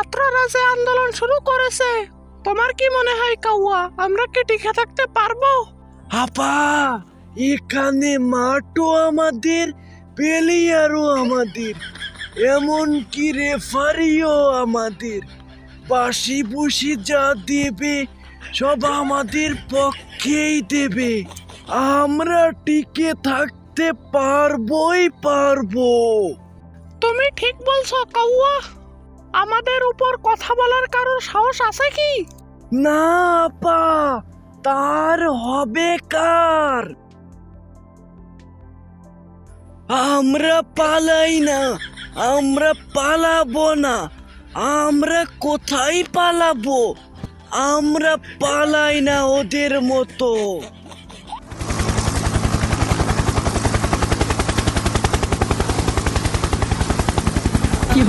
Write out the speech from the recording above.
ছাত্ররা যে আন্দোলন শুরু করেছে তোমার কি মনে হয় কাউয়া? আমরা কি টিকে থাকতে পারব? আপা এখানে মাঠও আমাদের প্লেয়ারও আমাদের এমন কি রেফারিও আমাদের। বাসি বুসি যা দেবে সব আমাদের পক্ষেই দেবে। আমরা টিকে থাকতে পারবই পারব। তুমি ঠিক বলছো কাউয়া। আমাদের উপর কথা বলার কারোর সাহস আছে কি? না আপা তার হবে কার? আমরা পালাই না আমরা পালাবো না আমরা কোথায় পালাবো? আমরা পালাই না ওদের মতো। কি